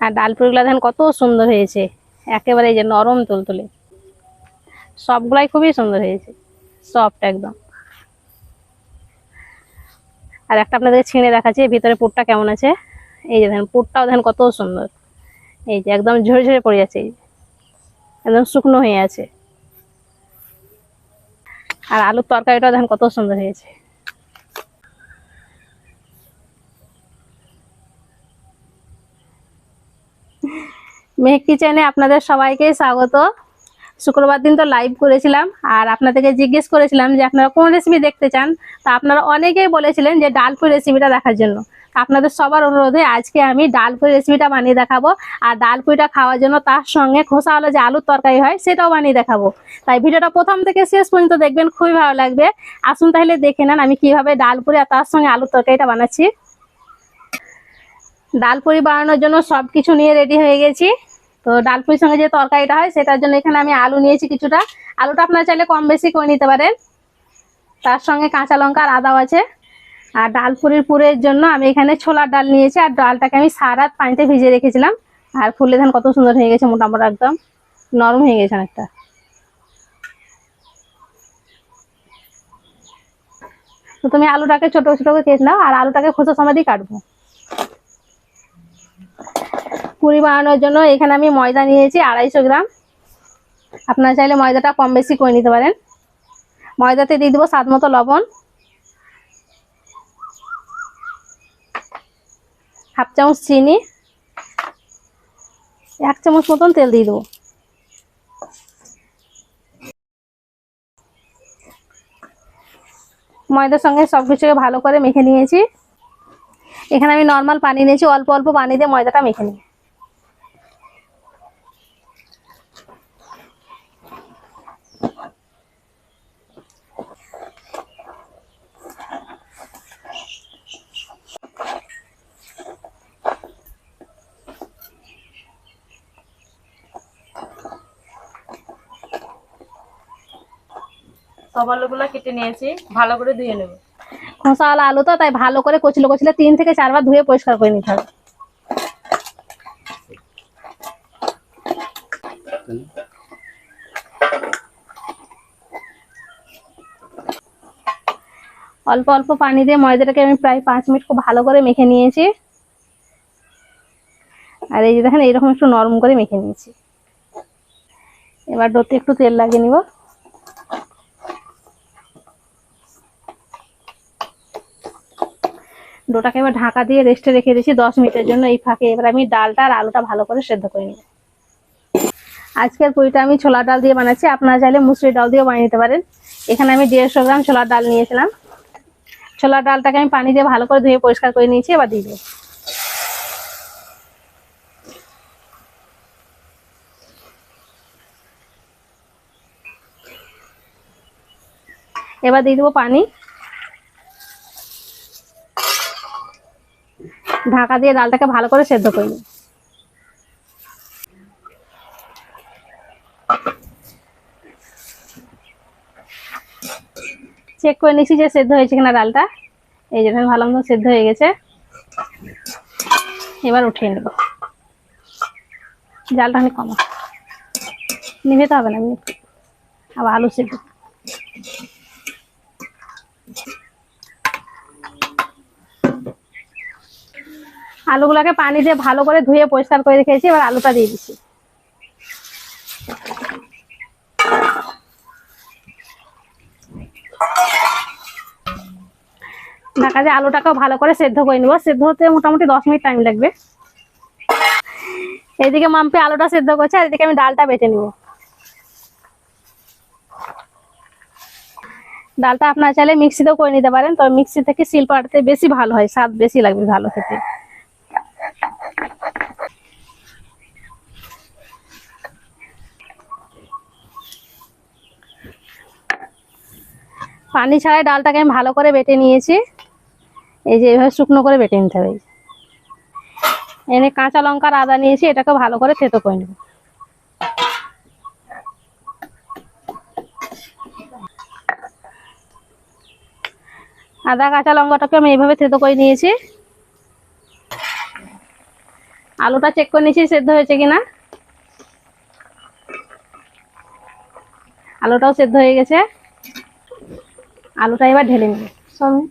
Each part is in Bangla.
আর ডাল পুরিগুলো দেখেন কত সুন্দর হয়েছে। একেবারে যে নরম তুলতুলে। সবগুলাই খুবই সুন্দর হয়েছে। সফট একদম। আর একটা আপনাদের ছিঁড়ে দেখাচ্ছি ভিতরে পুরটা কেমন আছে? এই যে দেখেন, পুরটাও দেখেন কত সুন্দর। এই যে একদম ঝরে ঝরে পড়ে আছে। এই যে। একদম শুকনো হয়ে আছে। আর আলুর তরকারিটা দেখেন কত সুন্দর হয়েছে। মেহ কিচেনে আপনাদের সবাইকে স্বাগত। শুক্রবার দিন তো লাইভ করেছিলাম আর আপনাদেরকে জিজ্ঞেস করেছিলাম যে আপনারা কোন রেসিপি দেখতে চান? তা আপনারা অনেকেই বলেছিলেন যে ডালপুর রেসিপিটা দেখার জন্য। আপনাদের সবার অনুরোধে আজকে আমি ডালপুরি রেসিপিটা বানিয়ে দেখাবো। আর ডালপুরিটা খাওয়ার জন্য তার সঙ্গে খোসা হলো যে আলুর তরকারি হয়, সেটাও বানিয়ে দেখাবো। তাই ভিডিওটা প্রথম থেকে শেষ পর্যন্ত দেখবেন, খুবই ভালো লাগবে। আসুন তাহলে দেখে নেন আমি কীভাবে ডালপুরি আর তার সঙ্গে আলুর তরকারিটা বানাচ্ছি। ডালপুরি বানানোর জন্য সব কিছু নিয়ে রেডি হয়ে গেছি। তো ডালপুরির সঙ্গে যে তরকারিটা হয়, সেটার জন্য এখানে আমি আলু নিয়েছি কিছুটা। আলুটা আপনারা চাইলে কম বেশি করে নিতে পারেন। তার সঙ্গে কাঁচা লঙ্কা আর আদাও আছে। আর ডালপুরির পুরের জন্য আমি এখানে ছোলার ডাল নিয়েছি, আর ডালটাকে আমি সারা রাত পানিতে ভিজিয়ে রেখেছিলাম। আর ফুলে ধান কত সুন্দর হয়ে গেছে মোটামুটি একদম নরম হয়ে গেছে অনেকটা। তো তুমি আলুটাকে ছোট ছোট করে কেটে নাও, আর আলুটাকে খোসা সমাধি কাটবো। পুরি বানানোর জন্য এখানে আমি ময়দা নিয়েছি, আড়াইশো গ্রাম। আপনারা চাইলে ময়দাটা কম বেশি করে নিতে পারেন। ময়দাতে দিয়ে দেবো স্বাদ মতো লবণ। হাফ চামচ চিনি, এক চামচ মতন তেল দিয়ে দেবো। ময়দার সঙ্গে সব কিছুকে ভালো করে মেখে নিয়েছি। এখানে আমি নর্মাল পানি নিয়েছি, অল্প অল্প পানি দিয়ে ময়দাটা মেখে নিই। সব আলুগুলো কেটে নিয়েছি, ভালো করে ধুয়ে খোসাওয়ালা আলু তো, তাই ভালো করে তিন থেকে চারবার ধুয়ে পরিষ্কার করে অল্প অল্প পানি দিয়ে ময়দাটাকে আমি প্রায় পাঁচ মিনিট খুব ভালো করে মেখে নিয়েছি। আর এই যে দেখেন, এইরকম একটু নরম করে মেখে নিয়েছি। এবার ডোতে একটু তেল লাগিয়ে নিব। ডোটাকে এবার ঢাকা দিয়ে রেস্টে রেখে দিয়েছি, দশ মিনিটের জন্য এই ফাঁকে। এবার আমি ডালটা আর আলুটা ভালো করে সেদ্ধ করে নিব। আজকের পুরিটা আমি ছোলার ডাল দিয়ে বানাচ্ছি। আপনারা চাইলে মুসুরি ডাল দিয়েও বানিয়ে নিতে পারেন। এখানে আমি দেড়শো গ্রাম ছোলার ডাল নিয়েছিলাম। ছোলার ডালটাকে আমি পানি দিয়ে ভালো করে ধুয়ে পরিষ্কার করে নিয়েছি, এবার দিয়ে দেবো। এবার দিয়ে দেবো পানি। ঢাকা দিয়ে ডালটাকে ভালো করে সেদ্ধ করে চেক করে নিচ্ছি যে সেদ্ধ হয়েছে কিনা ডালটা। এই যে ভালো মতো সেদ্ধ হয়ে গেছে। এবার উঠিয়ে নেব। জালটা অনেক কমা। নিভে তো হবে না। আবার আলু সেদ্ধ। আলুগুলোকে পানি দিয়ে ভালো করে ধুয়ে পরিষ্কার করে রেখেছি, এবার আলুটা দিয়ে দিচ্ছি। ঢাকা দিয়ে আলুটাকেও ভালো করে সেদ্ধ করে নিব। সেদ্ধ হতে মোটামুটি দশ মিনিট টাইম লাগবে। এইদিকে মাম্পি আলুটা সেদ্ধ করছে, আর এদিকে আমি ডালটা বেটে নিব। ডালটা আপনার চাইলে মিক্সিতেও করে নিতে পারেন, তবে মিক্সি থেকে শিল পাটাতে বেশি ভালো হয়, স্বাদ বেশি লাগবে ভালো খেতে। পানি ছাড়াই ডালটাকে আমি ভালো করে বেটে নিয়েছি। এই যে এভাবে শুকনো করে বেটে নিতে হবে। এনে কাঁচা লঙ্কার আদা নিয়েছি, এটাকে ভালো করে থেতো করে নেব। আদা, কাঁচা লঙ্কাটাকে আমি এইভাবে থেতো করে নিয়েছি। আলুটা চেক করে নিয়েছি, সেদ্ধ হয়েছে কিনা। আলুটাও সেদ্ধ হয়ে গেছে। আলুটা এবার ঢেলে নেব। সঙ্গে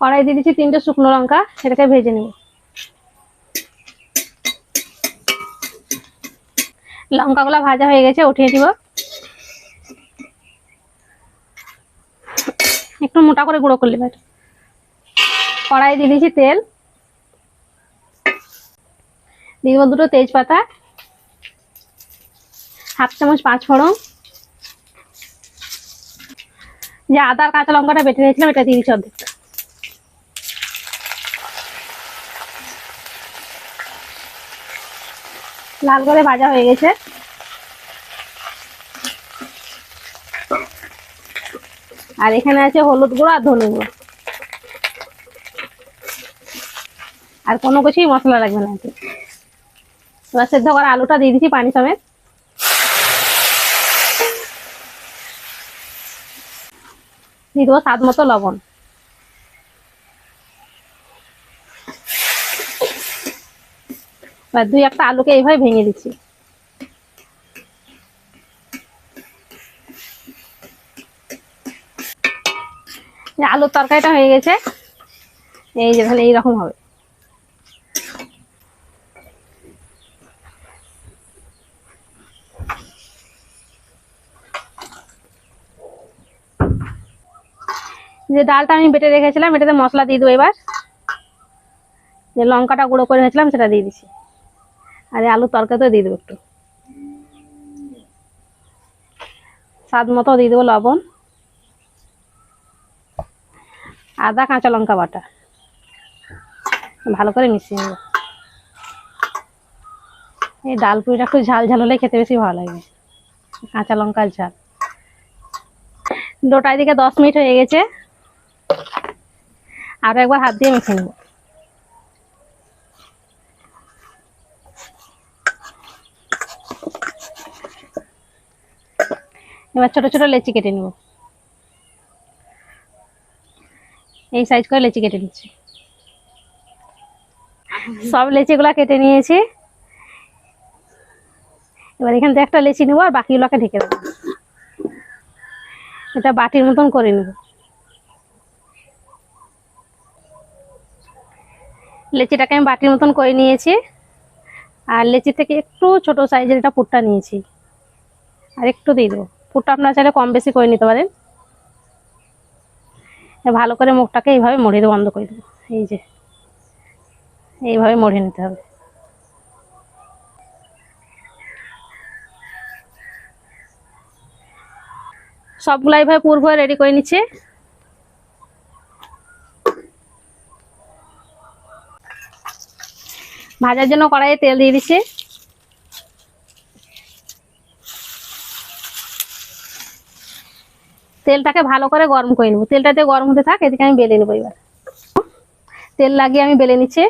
কড়াই দিয়ে দিচ্ছি তিনটে শুকনো লঙ্কা, সেটাকে ভেজে নেব। লঙ্কাগুলো ভাজা হয়ে গেছে, উঠিয়ে দিব। একটু মোটা করে গুঁড়ো করলে কড়াই দিয়ে দিয়েছি তেল। দিয়ে দেবো দুটো তেজপাতা, হাফ চামচ পাঁচ ফোড়ন। যে আদার কাঁচা লঙ্কাটা বেটে নিয়েছিলাম, এটা দিয়ে দিচ্ছি লাল করে ভাজা হয়ে গেছে। আর এখানে আছে হলুদ গুঁড়ো আর ধনে গুঁড়ো। আর কোনো কিছুই মশলা লাগবে না। এবার সেদ্ধ করা আলুটা দিয়ে দিচ্ছি পানি সমেত। দিয়ে দেবো স্বাদ মতো লবণ। এবার দুই একটা আলুকে এইভাবে ভেঙে দিচ্ছি। আলুর তরকারিটা হয়ে গেছে। এই যে তাহলে এইরকম হবে। যে ডালটা আমি বেটে রেখেছিলাম, এটাতে মশলা দিয়ে দেবো এবার। যে লঙ্কাটা গুঁড়ো করে রেখেছিলাম, সেটা দিয়ে দিচ্ছি। আর আলুর তরকারিতেও দিয়ে দেবো একটু। স্বাদ মতো দিয়ে দেবো লবণ। আদা, কাঁচা লঙ্কা বাটা। ভালো করে মিশিয়ে নেব। এই ডাল পুরিটা একটু ঝাল ঝাল হলে খেতে বেশি ভালো লাগে। কাঁচা লঙ্কার ঝাল। ডোটার দিকে দশ মিনিট হয়ে গেছে। আরও একবার হাত দিয়ে মেখে নেব। এবার ছোট ছোট লেচি কেটে নেব। এই সাইজ করে লেচি কেটে নিচ্ছি। সব লেচিগুলো কেটে নিয়েছি। এবার এখান থেকে একটা লেচি নেব আর বাকিগুলোকে ঢেকে দেবো। এটা বাটির মতন করে নেব। লেচিটাকে আমি বাটির মতন করে নিয়েছি। আর লেচি থেকে একটু ছোট সাইজের এটা পুরটা নিয়েছি। আর একটু দিয়ে দেবো। পুরটা আপনারা চাইলে কম বেশি করে নিতে পারেন। ভালো করে মুখটাকে এইভাবে মরে দেবো, বন্ধ করে দেবো। এই যে, এইভাবে মরে নিতে হবে। সবগুলো এইভাবে পূর্ব রেডি করে নিচ্ছে। ভাজার জন্য কড়াইয়ে তেল দিয়ে দিচ্ছি। তেলটাকে ভালো করে গরম করে নেব। তেলটাতে গরম হতে থাক, এদিকে আমি বেলে নেব এবার। তেল লাগিয়ে আমি বেলে নিচ্ছি।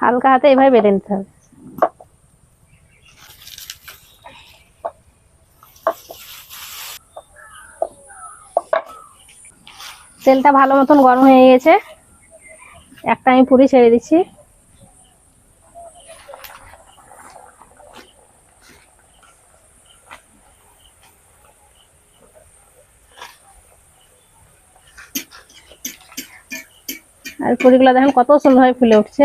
হালকা হাতে এভাবে বেলে নিতে হবে। তেলটা ভালো মতন গরম হয়ে গেছে একটা আমি পুরি ছেড়ে দিচ্ছি। আর পুরিগুলো দেখেন কত সুন্দরভাবে ফুলে উঠছে।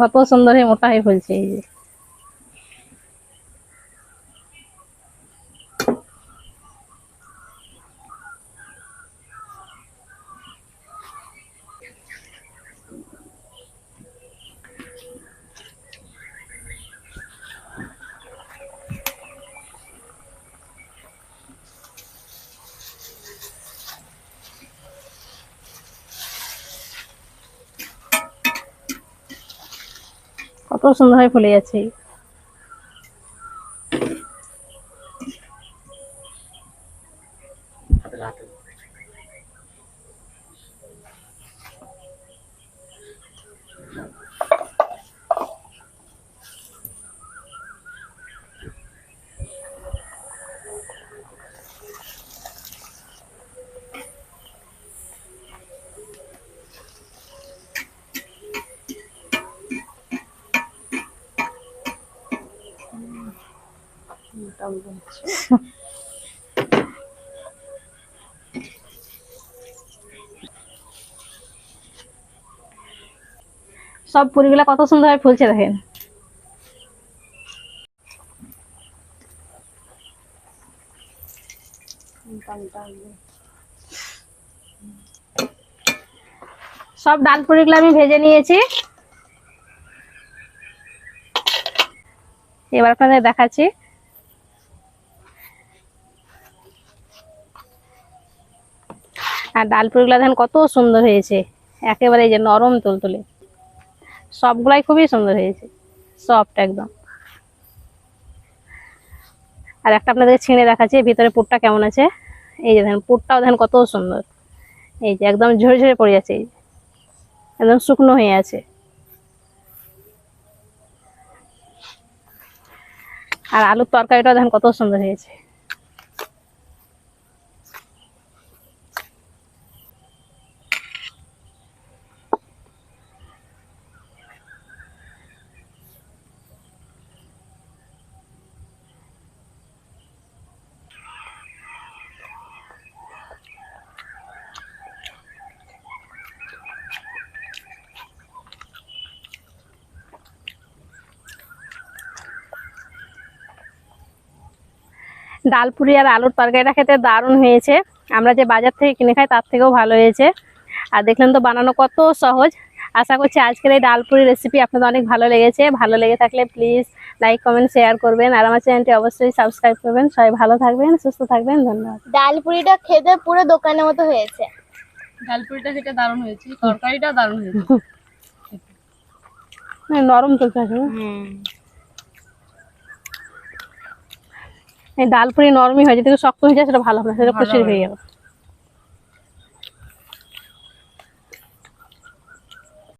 কত সুন্দর হয়ে মোটা হয়ে ফুলছে এই যে। কত সুন্দর হয়ে ফুলে যাচ্ছে। সব পুরিগুলা কত সুন্দর ভাবে ফুলছে দেখেন। সব ডাল পুরিগুলো আমি ভেজে নিয়েছি। এবার দেখাচ্ছি। আর ডাল পুরিগুলো দেখেন কত সুন্দর হয়েছে। একেবারে যে নরম তুলতুলে। সবগুলাই খুবই সুন্দর হয়েছে। সফট একদম। আর একটা আপনাদের ছিঁড়ে দেখাচ্ছি ভিতরে পুরটা কেমন আছে? এই যে দেখেন, পুরটাও দেখেন কত সুন্দর। এই যে একদম ঝরে ঝরে পড়ে যাচ্ছে। একদম শুকনো হয়ে আছে। আর আলুর তরকারিটাও দেখেন কত সুন্দর হয়েছে। ডাল পুরি আর আলুর তরকারিটা খেতে দারুণ হয়েছে। আমরা যে বাজার থেকে কিনে খাই তার থেকেও ভালো হয়েছে। আর দেখলেন তো বানানো কত সহজ। আশা করছি আজকের এই ডাল পুরি রেসিপি আপনাদের অনেক ভালো লেগেছে। ভালো লেগে থাকলে প্লিজ লাইক কমেন্ট শেয়ার করবেন। আর আমার চ্যানেলটি অবশ্যই সাবস্ক্রাইব করবেন। সবাই ভালো থাকবেন সুস্থ থাকবেন। ধন্যবাদ। ডাল পুরিটা খেতে পুরো দোকানের মতো হয়েছে। ডালপুরিটা খেতে দারুণ হয়েছে। তরকারিটাও দারুণ হয়েছে। হ্যাঁ, নরম তুলতে হবে না? এই ডাল পুরি নরমই হয়ে যদি শক্ত হয়ে যায় সেটা ভালো হবে না সেটা খুশি হয়ে যাবে।